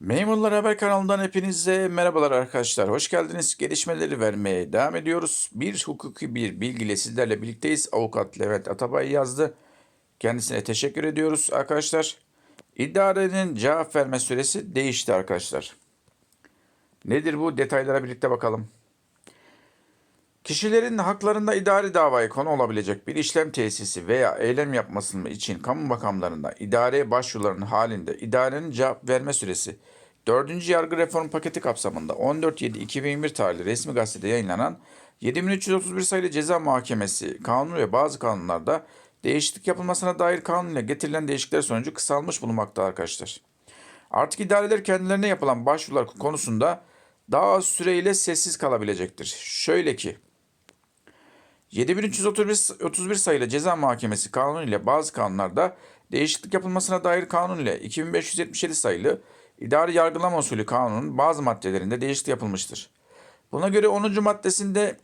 Memurlar Haber kanalından hepinize merhabalar arkadaşlar. Hoş geldiniz. Gelişmeleri vermeye devam ediyoruz. Bir hukuki bir bilgiyle sizlerle birlikteyiz. Avukat Levent Atabay yazdı. Kendisine teşekkür ediyoruz arkadaşlar. İdarenin cevap verme süresi değişti arkadaşlar. Nedir bu? Detaylara birlikte bakalım. Kişilerin haklarında idari davaya konu olabilecek bir işlem tesisi veya eylem yapması için kamu makamlarında idareye başvuruların halinde idarenin cevap verme süresi 4. Yargı Reform Paketi kapsamında 14.7.2021 tarihli resmi gazetede yayınlanan 7331 sayılı ceza muhakemesi kanunu ve bazı kanunlarda değişiklik yapılmasına dair kanun ile getirilen değişiklikler sonucu kısalmış bulunmakta arkadaşlar. Artık idareler kendilerine yapılan başvurular konusunda daha az süreyle sessiz kalabilecektir. Şöyle ki 7331 31 sayılı ceza muhakemesi kanunu ile bazı kanunlarda değişiklik yapılmasına dair kanun ile 2577 sayılı idari yargılama usulü kanunun bazı maddelerinde değişiklik yapılmıştır. Buna göre 10. maddesinde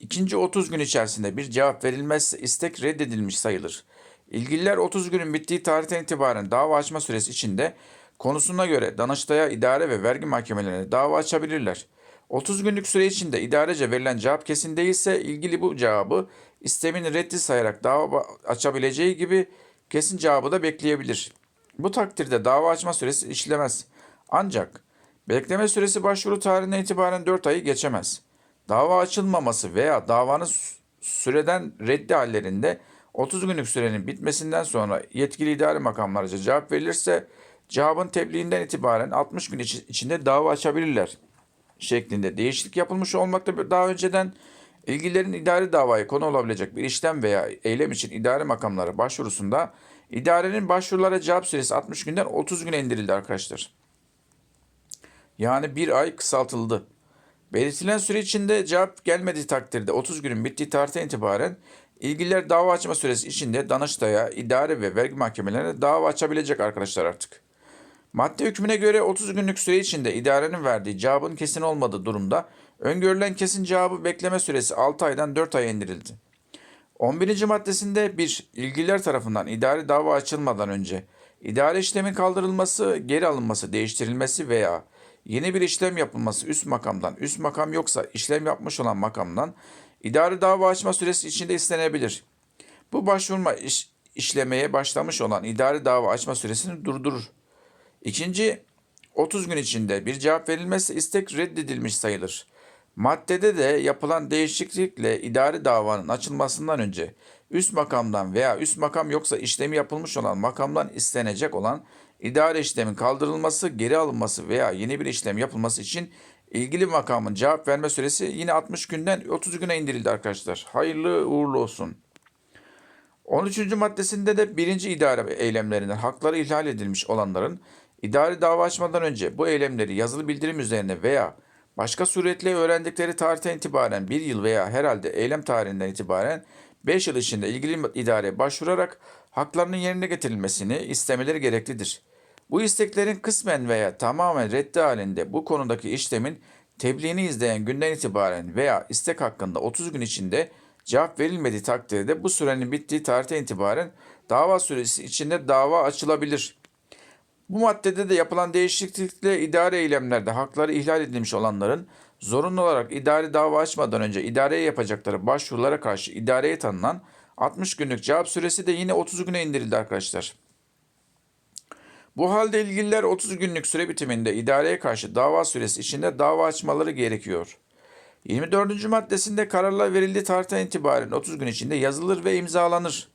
ikinci 30 gün içerisinde bir cevap verilmezse istek reddedilmiş sayılır. İlgililer 30 günün bittiği tarihten itibaren dava açma süresi içinde konusuna göre Danıştay'a idare ve vergi mahkemelerine dava açabilirler. 30 günlük süre içinde idarece verilen cevap kesin değilse ilgili bu cevabı istemin reddi sayarak dava açabileceği gibi kesin cevabı da bekleyebilir. Bu takdirde dava açma süresi işlemez. Ancak bekleme süresi başvuru tarihinden itibaren 4 ayı geçemez. Dava açılmaması veya davanın süreden reddi hallerinde 30 günlük sürenin bitmesinden sonra yetkili idare makamlarca cevap verilirse cevabın tebliğinden itibaren 60 gün içinde dava açabilirler şeklinde değişiklik yapılmış olmakta daha önceden ilgilerin idari davaya konu olabilecek bir işlem veya eylem için idare makamları başvurusunda idarenin başvurulara cevap süresi 60 günden 30 güne indirildi arkadaşlar. Yani bir ay kısaltıldı. Belirtilen süre içinde cevap gelmediği takdirde 30 günün bittiği tarihten itibaren ilgililer dava açma süresi içinde Danıştay'a, idare ve vergi mahkemelerine dava açabilecek arkadaşlar artık. Madde hükmüne göre 30 günlük süre içinde idarenin verdiği cevabın kesin olmadığı durumda öngörülen kesin cevabı bekleme süresi 6 aydan 4 aya indirildi. 11. maddesinde bir ilgililer tarafından idari dava açılmadan önce idare işlemin kaldırılması, geri alınması, değiştirilmesi veya yeni bir işlem yapılması üst makamdan, üst makam yoksa işlem yapmış olan makamdan idari dava açma süresi içinde istenebilir. Bu başvurma iş, işlemeye başlamış olan idari dava açma süresini durdurur. İkinci, 30 gün içinde bir cevap verilmezse istek reddedilmiş sayılır. Maddede de yapılan değişiklikle idari davanın açılmasından önce üst makamdan veya üst makam yoksa işlemi yapılmış olan makamdan istenecek olan idare işlemin kaldırılması, geri alınması veya yeni bir işlem yapılması için ilgili makamın cevap verme süresi yine 60 günden 30 güne indirildi arkadaşlar. Hayırlı uğurlu olsun. 13. maddesinde de birinci idare eylemlerinden hakları ihlal edilmiş olanların İdari dava açmadan önce bu eylemleri yazılı bildirim üzerine veya başka suretle öğrendikleri tarihten itibaren bir yıl veya herhalde eylem tarihinden itibaren 5 yıl içinde ilgili idareye başvurarak haklarının yerine getirilmesini istemeleri gereklidir. Bu isteklerin kısmen veya tamamen reddi halinde bu konudaki işlemin tebliğini izleyen günden itibaren veya istek hakkında 30 gün içinde cevap verilmediği takdirde bu sürenin bittiği tarihten itibaren dava süresi içinde dava açılabilir. Bu maddede de yapılan değişiklikle idare eylemlerde hakları ihlal edilmiş olanların zorunlu olarak idari dava açmadan önce idareye yapacakları başvurulara karşı idareye tanınan 60 günlük cevap süresi de yine 30 güne indirildi arkadaşlar. Bu halde ilgililer 30 günlük süre bitiminde idareye karşı dava süresi içinde dava açmaları gerekiyor. 24. maddesinde kararlar verildiği tarihten itibaren 30 gün içinde yazılır ve imzalanır.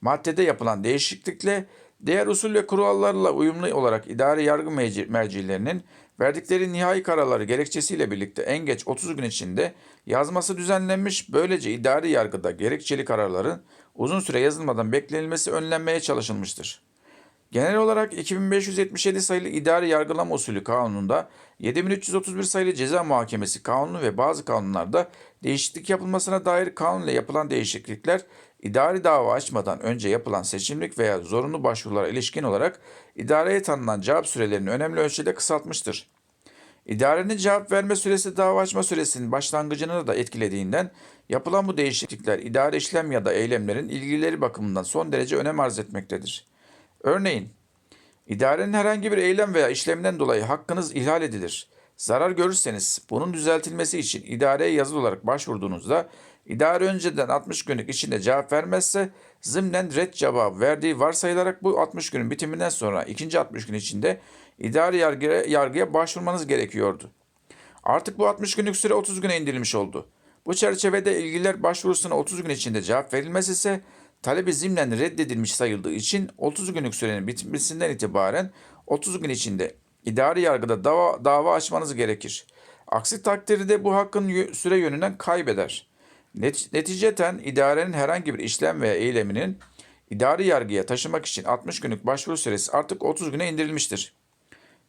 Maddede yapılan değişiklikle Diğer usul ve kurallarla uyumlu olarak idari yargı merci mercilerinin verdikleri nihai kararları gerekçesiyle birlikte en geç 30 gün içinde yazması düzenlenmiş. Böylece idari yargıda gerekçeli kararların uzun süre yazılmadan beklenilmesi önlenmeye çalışılmıştır. Genel olarak 2577 sayılı idari yargılama usulü kanununda 7331 sayılı ceza muhakemesi kanunu ve bazı kanunlarda değişiklik yapılmasına dair kanunla yapılan değişiklikler idari dava açmadan önce yapılan seçimlik veya zorunlu başvurulara ilişkin olarak idareye tanınan cevap sürelerini önemli ölçüde kısaltmıştır. İdarenin cevap verme süresi dava açma süresinin başlangıcını da etkilediğinden yapılan bu değişiklikler idare işlem ya da eylemlerin ilgileri bakımından son derece önem arz etmektedir. Örneğin İdarenin herhangi bir eylem veya işlemden dolayı hakkınız ihlal edilir. Zarar görürseniz bunun düzeltilmesi için idareye yazılı olarak başvurduğunuzda idare önceden 60 günlük içinde cevap vermezse zımnen red cevabı verdiği varsayılarak bu 60 günün bitiminden sonra ikinci 60 gün içinde idari yargıya, yargıya başvurmanız gerekiyordu. Artık bu 60 günlük süre 30 güne indirilmiş oldu. Bu çerçevede ilgililer başvurusuna 30 gün içinde cevap verilmez ise talebi zimnen reddedilmiş sayıldığı için 30 günlük sürenin bitmesinden itibaren 30 gün içinde idari yargıda dava, dava açmanız gerekir. Aksi takdirde bu hakkın süre yönünden kaybeder. Net- Neticeten idarenin herhangi bir işlem veya eyleminin idari yargıya taşımak için 60 günlük başvuru süresi artık 30 güne indirilmiştir.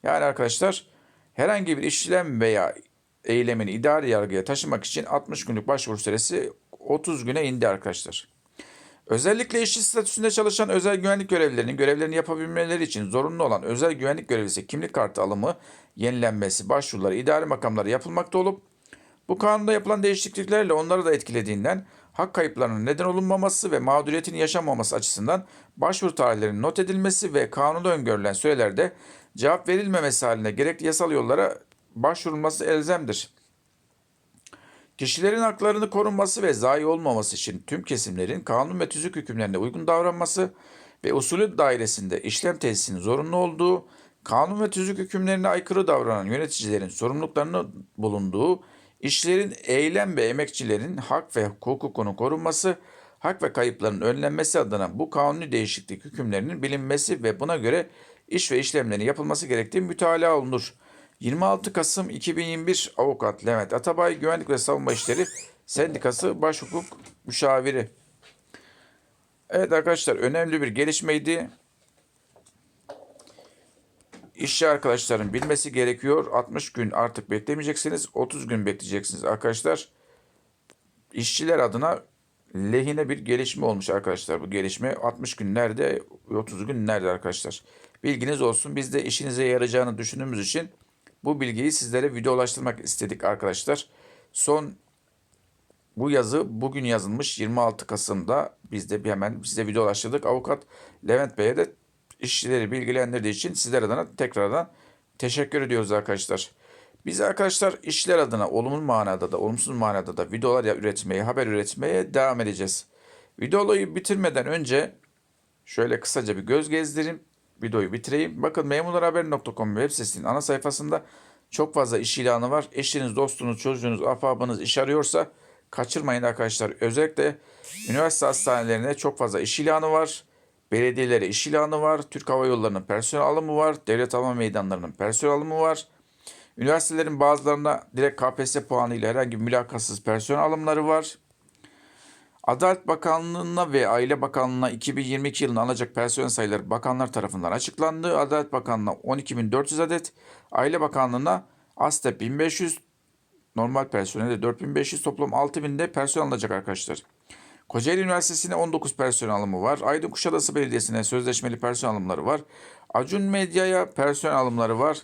Yani arkadaşlar herhangi bir işlem veya eylemin idari yargıya taşımak için 60 günlük başvuru süresi 30 güne indi arkadaşlar. Özellikle işçi statüsünde çalışan özel güvenlik görevlilerinin görevlerini yapabilmeleri için zorunlu olan özel güvenlik görevlisi kimlik kartı alımı, yenilenmesi, başvuruları, idari makamları yapılmakta olup bu kanunda yapılan değişikliklerle onları da etkilediğinden hak kayıplarının neden olunmaması ve mağduriyetin yaşanmaması açısından başvuru tarihlerinin not edilmesi ve kanunda öngörülen sürelerde cevap verilmemesi haline gerekli yasal yollara başvurulması elzemdir. Kişilerin haklarını korunması ve zayi olmaması için tüm kesimlerin kanun ve tüzük hükümlerine uygun davranması ve usulü dairesinde işlem tesisinin zorunlu olduğu, kanun ve tüzük hükümlerine aykırı davranan yöneticilerin sorumluluklarının bulunduğu, işçilerin, eylem ve emekçilerin hak ve hukukunu korunması, hak ve kayıpların önlenmesi adına bu kanuni değişiklik hükümlerinin bilinmesi ve buna göre iş ve işlemlerin yapılması gerektiği mütalaa olunur. 26 Kasım 2021 Avukat Levent Atabay Güvenlik ve Savunma İşleri Sendikası Başhukuk Müşaviri. Evet arkadaşlar önemli bir gelişmeydi. İşçi arkadaşların bilmesi gerekiyor. 60 gün artık beklemeyeceksiniz. 30 gün bekleyeceksiniz arkadaşlar. İşçiler adına lehine bir gelişme olmuş arkadaşlar. Bu gelişme 60 gün nerede, 30 gün nerede arkadaşlar. Bilginiz olsun. Biz de işinize yarayacağını düşündüğümüz için bu bilgiyi sizlere videolaştırmak istedik arkadaşlar. Son bu yazı bugün yazılmış 26 Kasım'da biz de hemen size videolaştırdık. Avukat Levent Bey'e de işçileri bilgilendirdiği için sizler adına tekrardan teşekkür ediyoruz arkadaşlar. Biz arkadaşlar işçiler adına olumlu manada da olumsuz manada da videolar üretmeye, haber üretmeye devam edeceğiz. Videoyu bitirmeden önce şöyle kısaca bir göz gezdireyim. Videoyu bitireyim. Bakın memurlarhaber.com web sitesinin ana sayfasında çok fazla iş ilanı var. Eşiniz, dostunuz, çocuğunuz, ahbabınız iş arıyorsa kaçırmayın arkadaşlar. Özellikle üniversite hastanelerine çok fazla iş ilanı var. Belediyelere iş ilanı var. Türk Hava Yolları'nın personel alımı var. Devlet hava meydanlarının personel alımı var. Üniversitelerin bazılarına direkt KPSS puanıyla herhangi bir mülakatsız personel alımları var. Adalet Bakanlığı'na ve Aile Bakanlığı'na 2022 yılında alacak personel sayıları bakanlar tarafından açıklandı. Adalet Bakanlığı'na 12.400 adet, Aile Bakanlığı'na ASTEP 1500, normal personelde 4500, toplam 6000'de personel alınacak arkadaşlar. Kocaeli Üniversitesi'ne 19 personel alımı var. Aydın Kuşadası Belediyesi'ne sözleşmeli personel alımları var. Acun Medya'ya personel alımları var.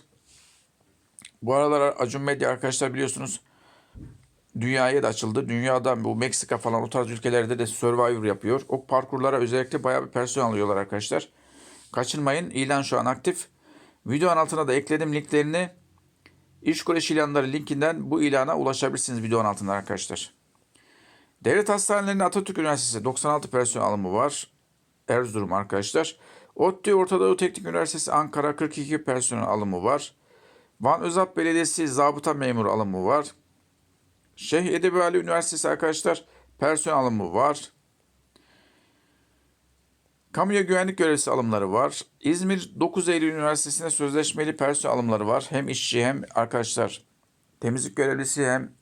Bu aralar Acun Medya arkadaşlar biliyorsunuz dünyaya da açıldı. Dünyada bu Meksika falan o tarz ülkelerde de Survivor yapıyor. O parkurlara özellikle bayağı bir personel alıyorlar arkadaşlar. Kaçırmayın. İlan şu an aktif. Videonun altına da ekledim linklerini. İş ilanları linkinden bu ilana ulaşabilirsiniz videonun altında arkadaşlar. Devlet hastanelerinde Atatürk Üniversitesi 96 personel alımı var. Erzurum arkadaşlar. ODTÜ Orta Doğu Teknik Üniversitesi Ankara 42 personel alımı var. Van Özalp Belediyesi zabıta memuru alımı var. Şeyh Edebali Ali Üniversitesi arkadaşlar personel alımı var. Kamuya güvenlik görevlisi alımları var. İzmir 9 Eylül Üniversitesi'nde sözleşmeli personel alımları var. Hem işçi hem arkadaşlar temizlik görevlisi hem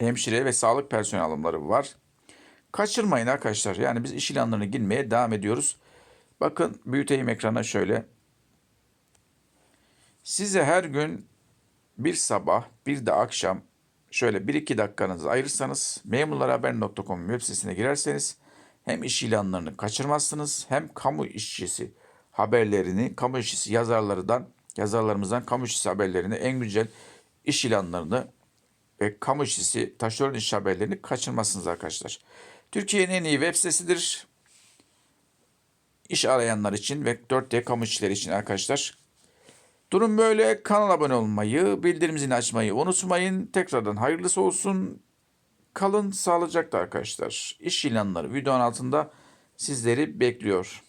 hemşire ve sağlık personel var. Kaçırmayın arkadaşlar. Yani biz iş ilanlarına girmeye devam ediyoruz. Bakın büyüteyim ekrana şöyle. Size her gün bir sabah bir de akşam şöyle 1-2 dakikanızı ayırırsanız memurlarhaber.com web sitesine girerseniz hem iş ilanlarını kaçırmazsınız hem kamu işçisi haberlerini, kamu işçisi yazarlarından, yazarlarımızdan kamu işçisi haberlerini, en güncel iş ilanlarını ve kamu işçisi taşeron iş haberlerini kaçırmazsınız arkadaşlar. Türkiye'nin en iyi web sitesidir. iş arayanlar için ve 4D kamu işçileri için arkadaşlar. Durum böyle. Kanala abone olmayı, bildirim zilini açmayı unutmayın. Tekrardan hayırlısı olsun. Kalın sağlıcakla arkadaşlar. İş ilanları videonun altında sizleri bekliyor.